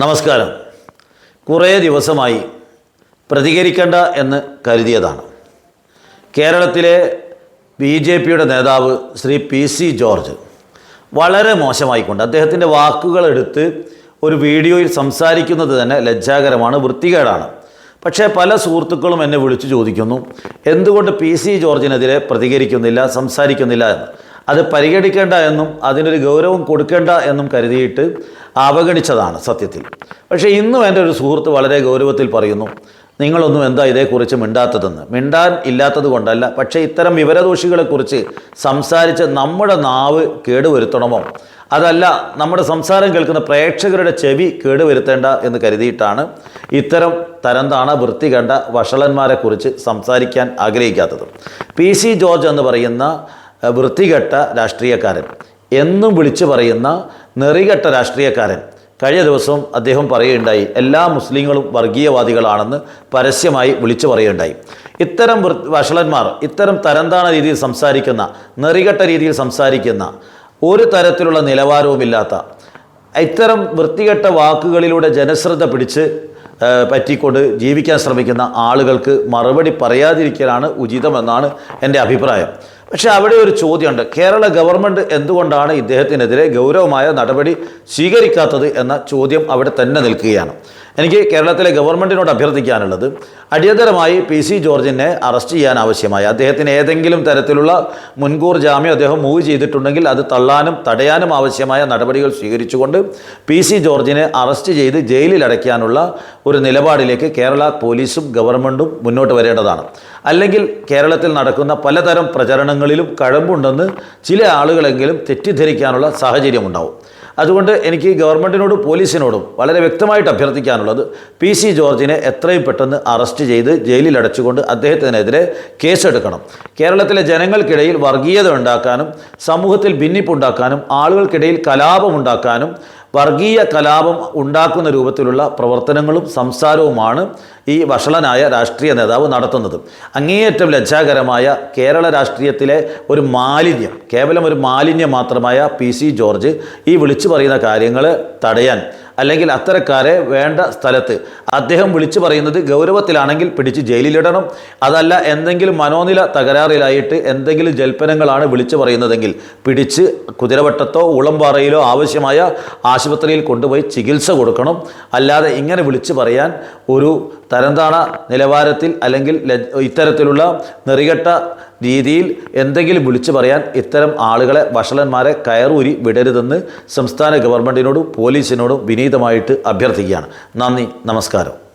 നമസ്കാരം. കുറേ ദിവസമായി പ്രതികരിക്കേണ്ട എന്ന് കരുതിയതാണ്. കേരളത്തിലെ ബി ജെ പിയുടെ നേതാവ് ശ്രീ പി സി ജോർജ് വളരെ മോശമായിക്കൊണ്ട് അദ്ദേഹത്തിന്റെ വാക്കുകൾ എടുത്ത് ഒരു വീഡിയോയിൽ സംസാരിക്കുന്നത് തന്നെ ലജ്ജാകരമാണ് വൃത്തികേടാണ്. പക്ഷേ പല സുഹൃത്തുക്കളും എന്നെ വിളിച്ചു ചോദിക്കുന്നു എന്തുകൊണ്ട് പി സി ജോർജിനെതിരെ പ്രതികരിക്കുന്നില്ല സംസാരിക്കുന്നില്ല എന്ന്. അത് പരിഗണിക്കേണ്ട എന്നും അതിനൊരു ഗൗരവം കൊടുക്കേണ്ട എന്നും കരുതിയിട്ട് അവഗണിച്ചതാണ് സത്യത്തിൽ. പക്ഷേ ഇന്നും എന്റെ ഒരു സുഹൃത്ത് വളരെ ഗൗരവത്തിൽ പറയുന്നു നിങ്ങളൊന്നും എന്താ ഇതേക്കുറിച്ച് മിണ്ടാത്തതെന്ന്? മിണ്ടാൻ ഇല്ലാത്തത് കൊണ്ടല്ല പക്ഷേ ഇത്തരം വിവരദോഷികളെക്കുറിച്ച് സംസാരിച്ച് നമ്മുടെ നാവ് കേടുവരുത്തണമോ? അതല്ല നമ്മുടെ സംസാരം കേൾക്കുന്ന പ്രേക്ഷകരുടെ ചെവി കേടുവരുത്തേണ്ട എന്ന് കരുതിയിട്ടാണ് ഇത്തരം തരംതാണ വൃത്തി കണ്ട വഷളന്മാരെക്കുറിച്ച് സംസാരിക്കാൻ ആഗ്രഹിക്കാത്തത്. പി. സി. ജോർജ് എന്ന് പറയുന്ന വൃത്തികെട്ട രാഷ്ട്രീയക്കാരൻ. എന്നും വിളിച്ചു പറയുന്ന നെറികെട്ട രാഷ്ട്രീയക്കാരൻ. കഴിഞ്ഞ ദിവസം അദ്ദേഹം പറയുകയുണ്ടായി എല്ലാ മുസ്ലിങ്ങളും വർഗീയവാദികളാണെന്ന് പരസ്യമായി വിളിച്ചു പറയുകയുണ്ടായി. ഇത്തരം വഷളന്മാർ ഇത്തരം തരംതാണ രീതിയിൽ സംസാരിക്കുന്ന നെറികെട്ട രീതിയിൽ സംസാരിക്കുന്ന ഒരു തരത്തിലുള്ള നിലവാരവുമില്ലാത്ത ഇത്തരം വൃത്തികെട്ട വാക്കുകളിലൂടെ ജനശ്രദ്ധ പിടിച്ച് പറ്റിക്കൊണ്ട് ജീവിക്കാൻ ശ്രമിക്കുന്ന ആളുകൾക്ക് മറുപടി പറയാതിരിക്കലാണ് ഉചിതമെന്നാണ് എന്റെ അഭിപ്രായം. പക്ഷേ അവിടെ ഒരു ചോദ്യമുണ്ട്. കേരള ഗവൺമെന്റ് എന്തുകൊണ്ടാണ് ഇദ്ദേഹത്തിനെതിരെ ഗൗരവമായ നടപടി സ്വീകരിക്കാത്തത് എന്ന ചോദ്യം അവിടെ തന്നെ നിൽക്കുകയാണ്. എനിക്ക് കേരളത്തിലെ ഗവൺമെന്റിനോട് അഭ്യർത്ഥിക്കാനുള്ളത് അടിയന്തരമായി പി സി ജോർജിനെ അറസ്റ്റ് ചെയ്യാൻ ആവശ്യമായി. അദ്ദേഹത്തിന് ഏതെങ്കിലും തരത്തിലുള്ള മുൻകൂർ ജാമ്യം അദ്ദേഹം മൂവ് ചെയ്തിട്ടുണ്ടെങ്കിൽ അത് തള്ളാനും തടയാനും ആവശ്യമായ നടപടികൾ സ്വീകരിച്ചുകൊണ്ട് പി സി ജോർജിനെ അറസ്റ്റ് ചെയ്ത് ജയിലിൽ അടയ്ക്കാനുള്ള ഒരു നിലപാടിലേക്ക് കേരള പോലീസും ഗവൺമെന്റും മുന്നോട്ട് വരേണ്ടതാണ്. അല്ലെങ്കിൽ കേരളത്തിൽ നടക്കുന്ന പലതരം പ്രചരണങ്ങളിലും കഴമ്പുണ്ടെന്ന് ചില ആളുകളെങ്കിലും തെറ്റിദ്ധരിക്കാനുള്ള സാഹചര്യമുണ്ടാവും. അതുകൊണ്ട് എനിക്ക് ഗവൺമെന്റിനോടും പോലീസിനോടും വളരെ വ്യക്തമായിട്ട് അഭ്യർത്ഥിക്കാനുള്ളത് പി സി ജോർജിനെ എത്രയും പെട്ടെന്ന് അറസ്റ്റ് ചെയ്ത് ജയിലിൽ അടച്ചുകൊണ്ട് അദ്ദേഹത്തിനെതിരെ കേസെടുക്കണം. കേരളത്തിലെ ജനങ്ങൾക്കിടയിൽ വർഗീയത ഉണ്ടാക്കാനും സമൂഹത്തിൽ ഭിന്നിപ്പുണ്ടാക്കാനും ആളുകൾക്കിടയിൽ കലാപമുണ്ടാക്കാനും വർഗീയ കലാപം ഉണ്ടാക്കുന്ന രൂപത്തിലുള്ള പ്രവർത്തനങ്ങളും സംസാരവുമാണ് ഈ വഷളനായ രാഷ്ട്രീയ നേതാവ് നടത്തുന്നത്. അങ്ങേയറ്റം ലജ്ജാകരമായ കേരള രാഷ്ട്രീയത്തിലെ ഒരു മാലിന്യം കേവലം ഒരു മാലിന്യം മാത്രമായ പി സി ജോർജ് ഈ വിളിച്ചു പറയുന്ന കാര്യങ്ങൾ തടയാൻ അല്ലെങ്കിൽ അത്തരക്കാരെ വേണ്ട സ്ഥലത്ത് അദ്ദേഹം വിളിച്ചു പറയുന്നത് ഗൗരവത്തിലാണെങ്കിൽ പിടിച്ച് ജയിലിലിടണം. അതല്ല എന്തെങ്കിലും മനോനില തകരാറിലായിട്ട് എന്തെങ്കിലും ജൽപ്പനങ്ങളാണ് വിളിച്ചു പറയുന്നതെങ്കിൽ പിടിച്ച് കുതിരവട്ടത്തോ ഉളംപാറയിലോ ആവശ്യമായ ആശുപത്രിയിൽ കൊണ്ടുപോയി ചികിത്സ കൊടുക്കണം. അല്ലാതെ ഇങ്ങനെ വിളിച്ചു പറയാൻ ഒരു തരംതാണ നിലവാരത്തിൽ അല്ലെങ്കിൽ ഇത്തരത്തിലുള്ള നെറികെട്ട രീതിയിൽ എന്തെങ്കിലും വിളിച്ചു പറയാൻ ഇത്തരം ആളുകളെ വഷളന്മാരെ കയറൂരി വിടരുതെന്ന് സംസ്ഥാന ഗവൺമെന്റിനോടും പോലീസിനോടും വിനീതമായിട്ട് അഭ്യർത്ഥിക്കുകയാണ്. നന്ദി നമസ്കാരം.